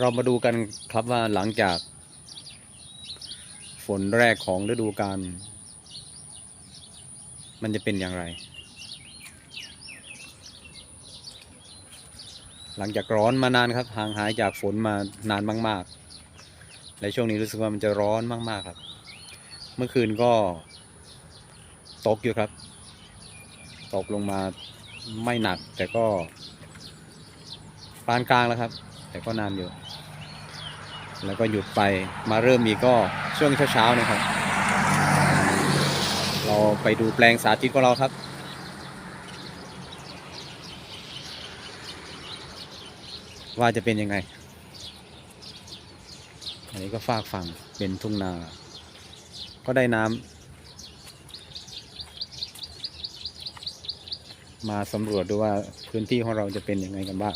เรามาดูกันครับว่าหลังจาก ฝนแรกของฤดูกาลมันจะเป็นอย่างไร หลังจากร้อนมานานครับห่างหายจากฝนมานานมาก ๆ และช่วงนี้รู้สึกว่ามันจะร้อนมาก ๆ ครับ เมื่อคืนก็ตกอยู่ครับ ตกลงมาไม่หนักแต่ก็ปานกลางแล้วครับ แต่ก็นานอยู่ แล้วก็หยุดไปมาเริ่มอีกก็ช่วงเช้าๆนะครับ เราไปดูแปลงสาธิตของเราครับว่าจะเป็นยังไง อันนี้ก็ฝากฝั่งเป็นทุ่งนา ก็ได้น้ำมาสำรวจดูว่าพื้นที่ของเราจะเป็นยังไงกันบ้าง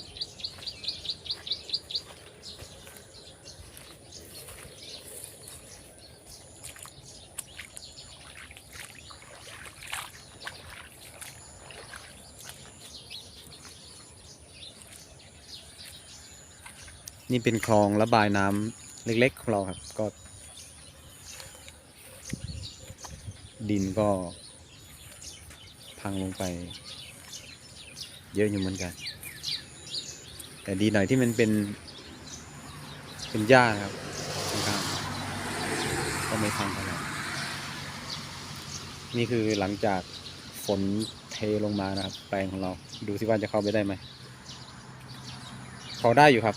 นี่เป็นคลองระบายน้ำเล็กๆของเราครับก็ ดินก็ พังลงไป เยอะอยู่เหมือนกัน แต่ดีหน่อยที่มันเป็น เป็นหญ้าครับข้างๆก็ไม่พังเท่าไหร่นี่คือหลังจากฝนเทลงมานะครับ แปลงของเรา ดูสิว่าจะเข้าไปได้ไหมพอได้อยู่ครับ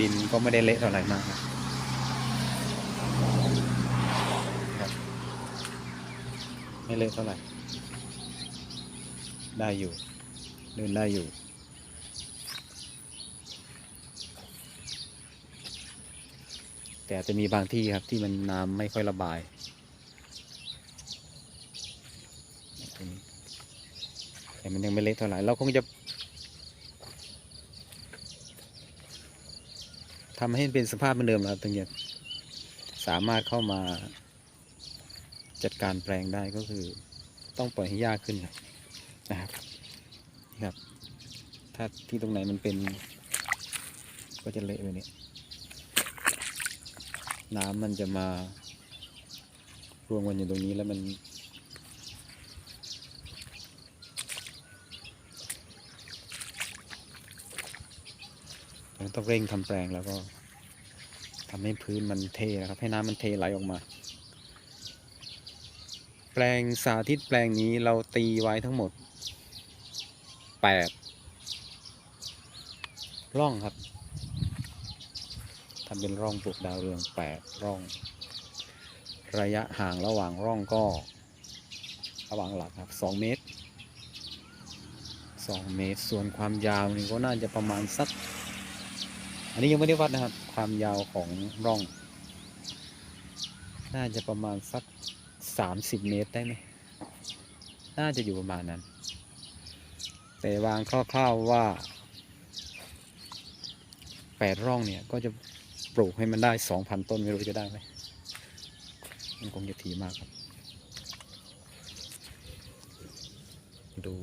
ดินก็ไม่ได้เละเท่าไหร่มากครับไม่เละเท่าไหร่ ได้อยู่เดินได้อยู่แต่จะมีบางที่ครับที่มันน้ำไม่ค่อยระบาย แต่มันยังไม่เละเท่าไหร่ เราคงจะ ทำให้มันเป็นสภาพเหมือนเดิมแล้วถึงจะสามารถเข้ามาจัดการแปลงได้ก็คือต้องปล่อยให้ยากขึ้นนะครับนี่ครับ ถ้าที่ตรงไหนมันเป็น ก็จะเละแบบนี้น้ำมันจะมารวมกันอยู่ตรงนี้แล้วมัน เรา ต้องเร่งทำแปลงแล้วก็ทำให้พื้นมันเทนะครับ ให้น้ำมันเทไหลออกมา แปลงสาธิตแปลงนี้เราตีไว้ทั้งหมดแปดร่องครับทำเป็นร่องปลูกดาวเรืองแปดร่อง ระยะห่างระหว่างร่องก็ ระหว่างหลักครับสองเมตรสองเมตร ส่วนความยาวนี่ก็น่าจะประมาณสัก อันนี้ยังไม่ได้วัดนะครับ ความยาวของร่อง น่าจะประมาณสักสามสิบเมตรได้ไหม น่าจะอยู่ประมาณนั้น แต่วางคร่าวๆว่าแปดร่องเนี่ยก็จะปลูกให้มันได้สองพันต้นไม่รู้จะได้ไหมมันคงจะถี่มากครับ ดู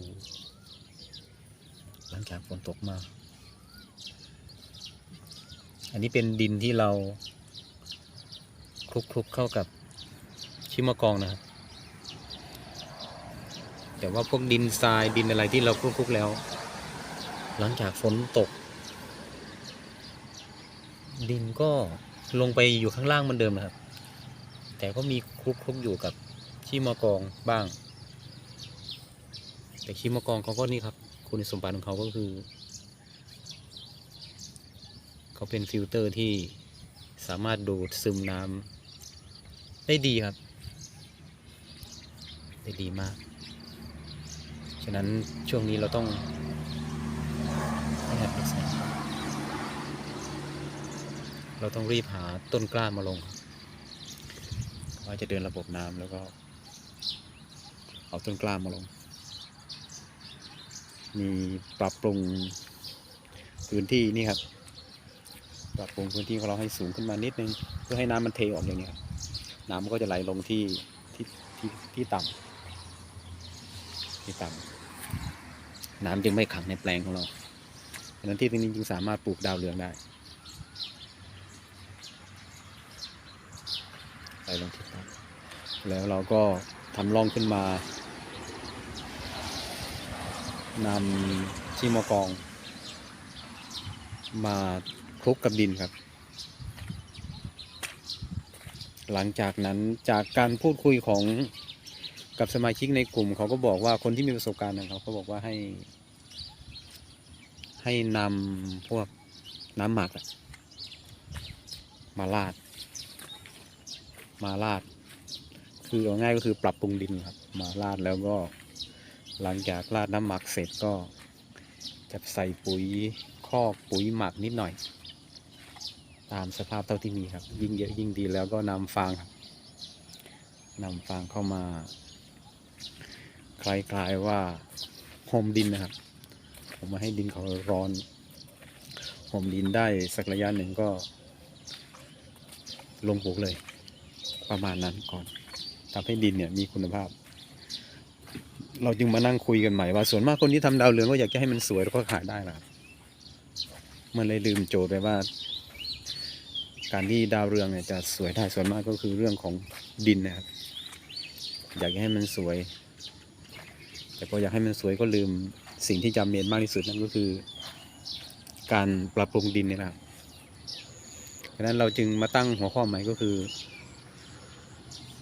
หลังจากฝนตกมา อันนี้เป็นดินที่เราคลุกๆเข้ากับชิมะกองนะครับ แต่ว่าพวกดินทรายดินอะไรที่เราคลุกๆแล้ว หลังจากฝนตก ดินก็ลงไปอยู่ข้างล่างเหมือนเดิมนะครับ แต่ก็มีคลุกๆอยู่กับชิมะกองบ้าง แต่ชิมะกองเขาก็นี่ครับ คุณสมบัติของเขาก็คือ เขาเป็นฟิลเตอร์ที่สามารถดูดซึมน้ำได้ดีครับ ได้ดีมาก ฉะนั้นช่วงนี้เราต้องไม่หัดแสงเราต้องรีบหาต้นกล้ามาลงว่าจะเดินระบบน้ำแล้วก็เอาต้นกล้ามาลง มีปรับปรุงพื้นที่นี่ครับ ปรับปรุงพื้นที่ของเราให้สูงขึ้นมานิดนึง เพื่อให้น้ำมันเทออกอย่างนี้ครับน้ำมันก็จะไหลลงที่ที่ที่ที่ต่ำที่ต่ำน้ำจึงไม่ขังในแปลงของเราเนื้อที่ตรงนี้จึงสามารถปลูกดาวเรืองได้ไปลองทิศใต้แล้วเราก็ทำร่องขึ้นมานำที่มะกอง มา ลุกกับดินครับ หลังจากนั้นจากการพูดคุยของกับสมาชิกในกลุ่ม เขาก็บอกว่าคนที่มีประสบการณ์เขาก็บอกว่าให้ ให้นำพวกน้ำหมักมาราด มาราด คือเอาง่ายก็คือปรับปรุงดินครับ มาราดแล้วก็ หลังจากราดน้ำหมักเสร็จก็จะใส่ปุ๋ยคอกปุ๋ยหมักนิดหน่อย ตามสภาพเท่าที่มีครับ ยิ่งเยอะยิ่งดีแล้วก็นำฟางครับนำฟางเข้ามาคล้ายๆว่าโฮมดินนะครับ ผมมาให้ดินเขาร้อนโฮมดินได้สักระยะหนึ่งก็ลงปลูกเลย ประมาณนั้นก่อนทำให้ดินเนี่ยมีคุณภาพ เราจึงมานั่งคุยกันใหม่ว่า ส่วนมากคนที่ทำดาวเรืองก็อยากจะให้มันสวยแล้วก็ขายได้แหละครับมันเลยลืมโจทย์ไปว่า การที่ดาวเรืองเนี่ยจะสวยได้ส่วนมากก็คือเรื่องของดินนะครับ อยากให้มันสวย แต่พออยากให้มันสวยก็ลืมสิ่งที่จำเป็นมากที่สุดนั่นก็คือ การปรับปรุงดินนี่นะครับดังนั้นเราจึงมาตั้งหัวข้อใหม่ก็คือ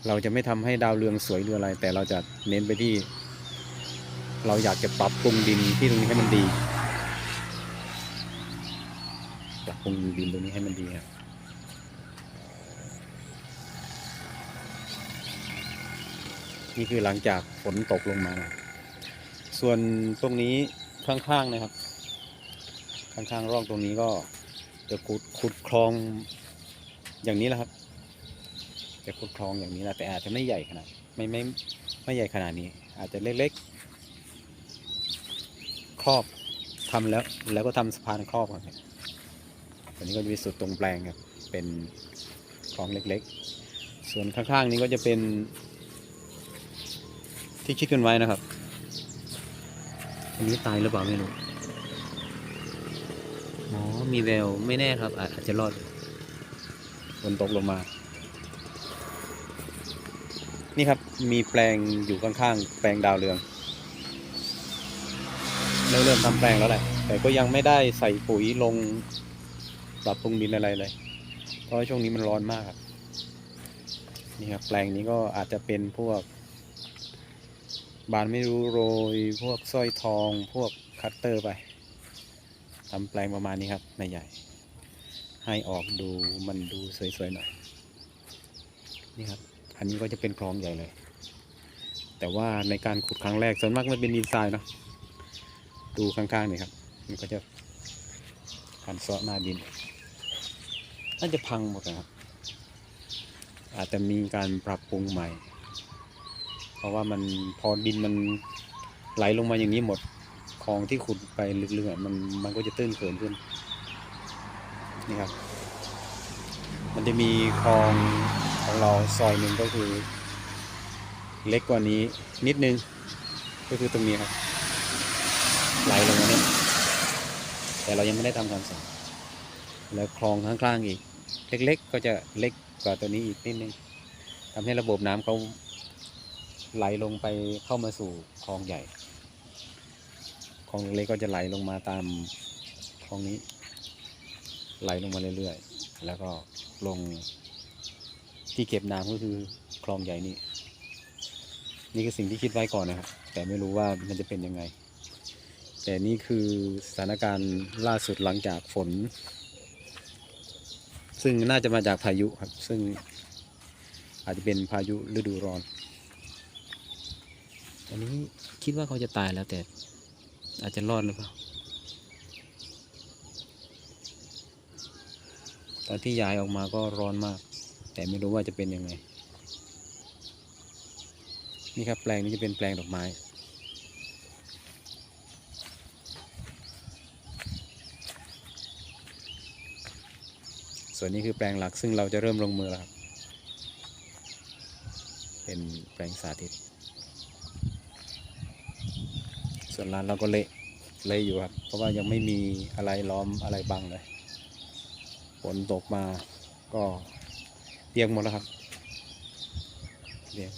เราจะไม่ทำให้ดาวเรืองสวยหรืออะไร แต่เราจะเน้นไปที่ เราอยากจะปรับปรุงดินที่ตรงนี้ให้มันดีปรับปรุงดินตรงนี้ให้มันดีครับ นี่คือหลังจากฝนตกลงมานะส่วนตรงนี้ข้างๆนะครับ ข้างๆร่องตรงนี้ก็จะขุดขุดคลองอย่างนี้แหละครับ จะขุดคลองอย่างนี้แหละแต่อาจจะไม่ใหญ่ขนาดไม่ไม่ไม่ใหญ่ขนาดนี้ อาจจะเล็กๆ ครอบทำแล้วแล้วก็ทำสะพานครอบครับอันนี้ก็จะมีสุดตรงแปลงครับเป็นคลองเล็ก ๆ ส่วนข้างๆนี้ก็จะเป็น ที่คิดกันไว้นะครับอันนี้ตายหรือเปล่าไม่รู้อ๋อมีแววไม่แน่ครับ อาจจะรอดฝนตกลงมา นี่ครับมีแปลงอยู่ข้างๆแปลงดาวเรืองเริ่มเริ่มทำแปลงแล้วแหละ แต่ก็ยังไม่ได้ใส่ปุ๋ยลงปรับปรุงดินอะไรเลย เพราะช่วงนี้มันร้อนมากครับ นี่ครับแปลงนี้ก็อาจจะเป็นพวก บานไม่รู้โรยพวกสร้อยทองพวกคัตเตอร์ไปทำแปลงประมาณนี้ครับไม่ใหญ่ ให้ออกดูมันดูสวยๆหน่อย นี่ครับ อันนี้ก็จะเป็นคลองใหญ่เลย แต่ว่าในการขุดครั้งแรกส่วนมากมันเป็นดินทรายเนาะดูข้างๆนี่ครับ มันก็จะพันเซาะหน้าดินน่าจะพังหมดนะครับ อาจจะมีการปรับปรุงใหม่ ราะว่ามันพอดินมันไหลลงมาอย่างนี้หมดคลองที่ขุดไปลึกๆมันมันก็จะตื้นเขินขึ้นนี่ครับ มันจะมีคลองของเราซอยหนึ่งก็คือ เล็กกว่านี้นิดนึง ก็คือตรงนี้ครับไหลลงมาเนี่ยแต่เรายังไม่ได้ทำการสั่งแล้วคลองข้างๆอีก เล็กๆ ก็จะเล็กกว่าตัวนี้อีกนิดนึงทำให้ระบบน้ำเขา ไหลลงไปเข้ามาสู่คลองใหญ่คลองเล็กก็จะไหลลงมาตามคลองนี้ ไหลลงมาเรื่อยๆ แล้วก็ลงที่เก็บน้ำก็คือคลองใหญ่นี้นี่คือสิ่งที่คิดไว้ก่อนนะครับ แต่ไม่รู้ว่ามันจะเป็นยังไง แต่นี่คือสถานการณ์ล่าสุดหลังจากฝน ซึ่งน่าจะมาจากพายุครับ ซึ่งอาจจะเป็นพายุฤดูร้อน อันนี้คิดว่าเขาจะตายแล้วแต่อาจจะรอดหรือเปล่า ตอนที่ย้ายออกมาก็ร้อนมาก แต่ไม่รู้ว่าจะเป็นยังไง นี่ครับแปลงนี้จะเป็นแปลงดอกไม้ ส่วนนี้คือแปลงหลักซึ่งเราจะเริ่มลงมือแล้วครับ เป็นแปลงสาธิต ส่วนร้านเราก็เละเลยอยู่ครับ เพราะว่ายังไม่มีอะไรล้อมอะไรบังเลยฝนตกมาก็เปียกหมดแล้วครับเปียก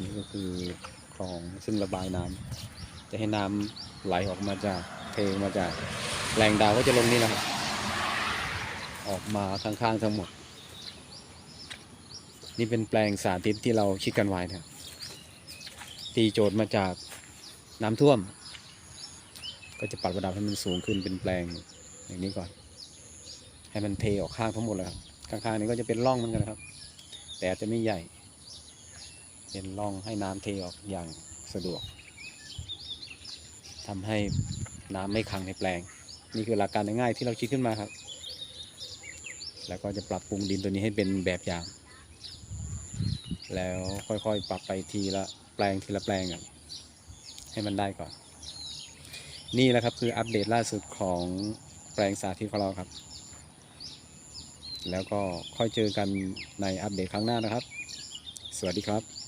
นี่ก็คือคลองซึ่งระบายน้ำจะให้น้ำไหลออกมาจากเทมาจากแหล่งดาวก็จะลงนี่นะครับออกมาข้างๆทั้งหมด นี่เป็นแปลงสาธิตที่เราคิดกันไว้นะครับ ตีโจทย์มาจากน้ำท่วม ก็จะปรับระดับให้มันสูงขึ้นเป็นแปลงอย่างนี้ก่อน ให้มันเทออกข้างทั้งหมดเลยครับข้างๆนี้ก็จะเป็นร่องเหมือนกันนะครับ แต่จจะไม่ใหญ่ เป็นร่องให้น้ำเทออกอย่างสะดวกทำให้น้ำไม่ขังในแปลง นี่คือหลักการง่ายๆที่เราคิดขึ้นมาครับ แล้วก็จะปรับปรุงดินตัวนี้ให้เป็นแบบอย่าง แล้วค่อยๆ ปรับไปทีละแปลงทีละแปลงอะให้มันได้ก่อน นี่แหละครับคืออัปเดตล่าสุดของแปลงสาธิตของเราครับ แล้วก็ค่อยเจอกันในอัปเดตครั้งหน้านะครับ สวัสดีครับ